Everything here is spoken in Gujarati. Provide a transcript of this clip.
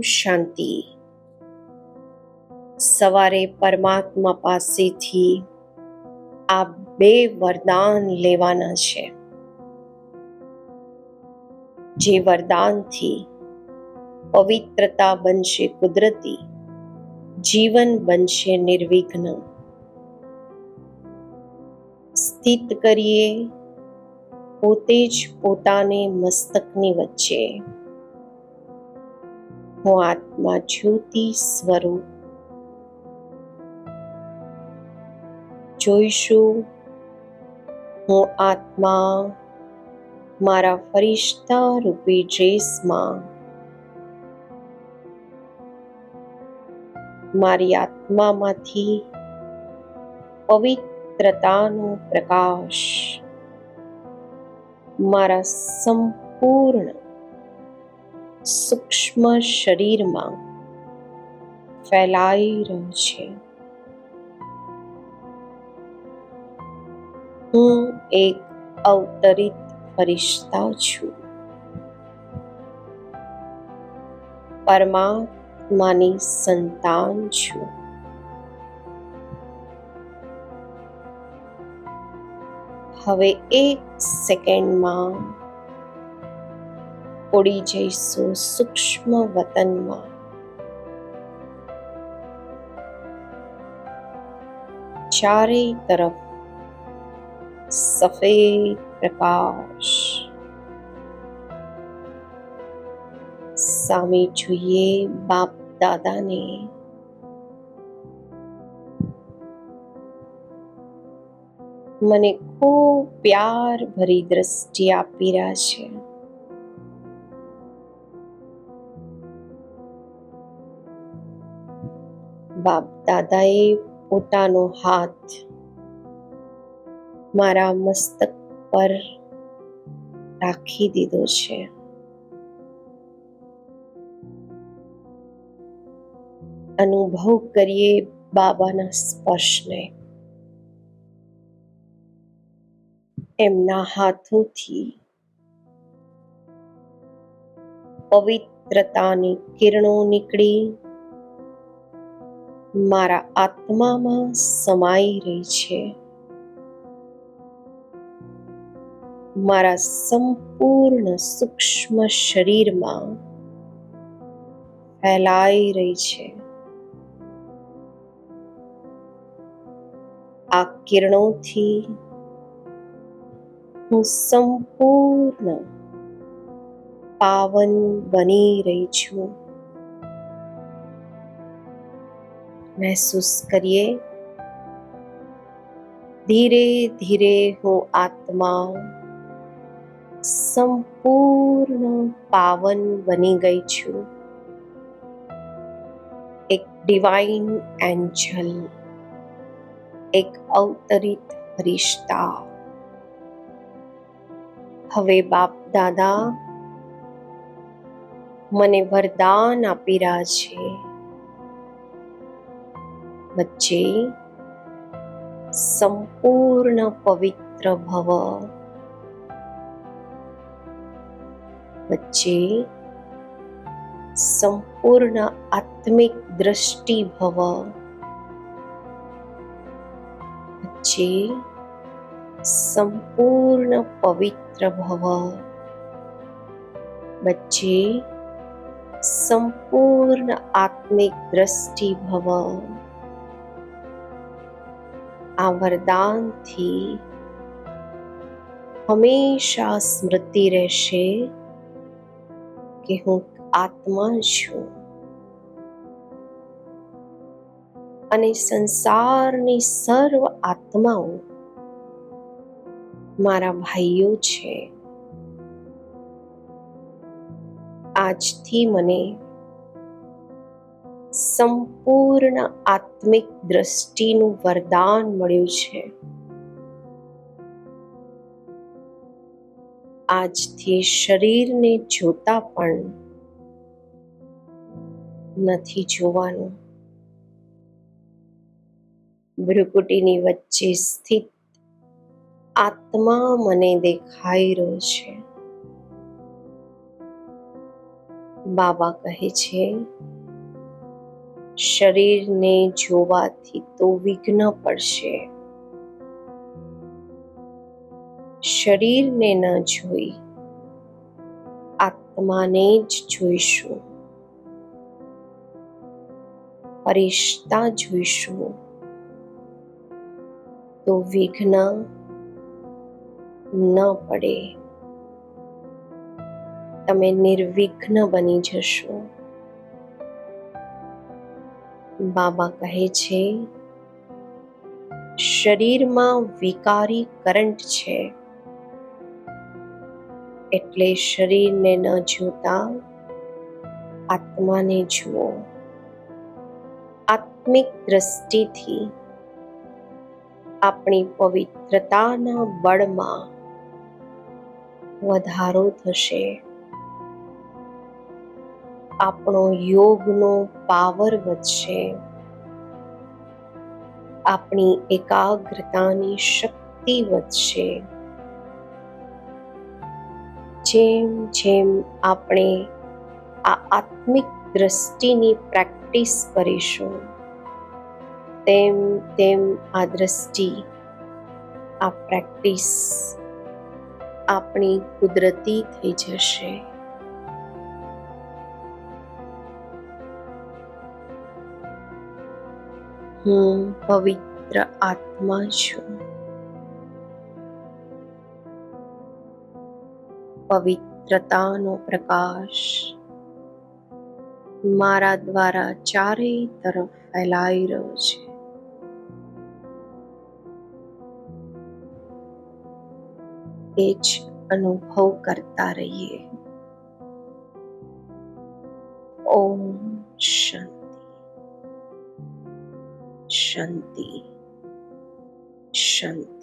શાંતિ. સવારે પરમાત્મા પાસેથી આ બે વરદાન લેવાના છે. જે વરદાનથી પવિત્રતા બનશે કુદરતી, જીવન બનશે નિર્વિઘ્ન. સ્થિત કરીએ પોતે જ પોતાને મસ્તકની વચ્ચે. હું આત્મા જ્યોતિ સ્વરૂપ. જોઈશું હું આત્મા મારા ફરિશ્તા રૂપી ડ્રેસમાં. મારી આત્મામાંથી પવિત્રતાનો પ્રકાશ. મારા સંપૂર્ણ સૂક્ષ્મ શરીરમાં ફેલાઈ રહ્યો છે. હું એક અવતરિત ફરિશ્તા છું. પરમાત્માની સંતાન છું. હવે એક સેકન્ડમાં ઉડી જઈશું સૂક્ષ્મ વતનમાં. ચારેય તરફ સફેદ પ્રકાશ. સામે જોઈએ બાપ દાદાને. મને ખૂબ પ્યાર ભરી દ્રષ્ટિ આપી રહ્યા છે. બાપ દાદાએ પોતાનો હાથ મારા મસ્તક પર રાખી દીધો છે. અનુભવ કરીએ બાબાના સ્પર્શને. એમના હાથોથી પવિત્રતાની કિરણો નીકળી મારા આત્મામાં સમાઈ રહી છે. મારા સંપૂર્ણ સૂક્ષ્મ શરીરમાં ફેલાઈ રહી છે. આ કિરણોથી હું સંપૂર્ણ પાવન બની રહી છું. મહેસૂસ કરીએ. ધીરે ધીરે હું આત્મા, સંપૂર્ણ પાવન બની ગઈ છું. એક ડિવાઇન એન્જલ એક અવતરિત ફરિશ્તા. હવે બાપ દાદા, મને વરદાન આપી રહ્યા છે. વચ્ચે સંપૂર્ણ પવિત્ર ભવ વચ્ચે સંપૂર્ણ આત્મિક દ્રષ્ટિ ભવ વચ્ચે સંપૂર્ણ પવિત્ર ભવ વચ્ચે સંપૂર્ણ આત્મિક દ્રષ્ટિ ભવ આ વરદાનથી હંમેશા સ્મૃતિ રહેશે કે હું આત્મા છું. અને સંસારની સર્વ આત્માઓ મારા ભાઈઓ છે. આજથી મને સંપૂર્ણ આત્મિક દ્રષ્ટિનું વરદાન મળ્યું છે. આજથી શરીરને જોતા પણ નથી જોવાનું. ભ્રુકુટીની વચ્ચે સ્થિત આત્મા મને દેખાઈ રહ્યો છે. બાબા કહે છે શરીરને જોવાથી તો વિઘ્ન પડશે. શરીરને ન જોઈ, આત્માને જ જોઈશું. ફરિશ્તા જોઈશું. તો વિઘ્ન ન પડે. તમે નિર્વિઘ્ન બની જશો. બાબા કહે છે, શરીરમાં વિકારી કરંટ છે. એટલે શરીરને ન જોતા આત્માને જુઓ. આત્મિક દ્રષ્ટિથી આપણી પવિત્રતાના બળમાં વધારો થશે. આપણો યોગનો પાવર વધશે. આપણી એકાગ્રતાની શક્તિ વધશે. જેમ જેમ આપણે આ આત્મિક દ્રષ્ટિની પ્રેક્ટિસ કરીશું, તેમ તેમ આ દ્રષ્ટિ, આ પ્રેક્ટિસ આપણી કુદરતી થઈ જશે. હું પવિત્ર આત્મા છું. પવિત્રતાનો પ્રકાશ મારા દ્વારા ચારેય તરફ ફેલાઈ રહ્યો છે. એ જ અનુભવ કરતા રહીએ. ઓમ શાંતિ શાંતિ શાંતિ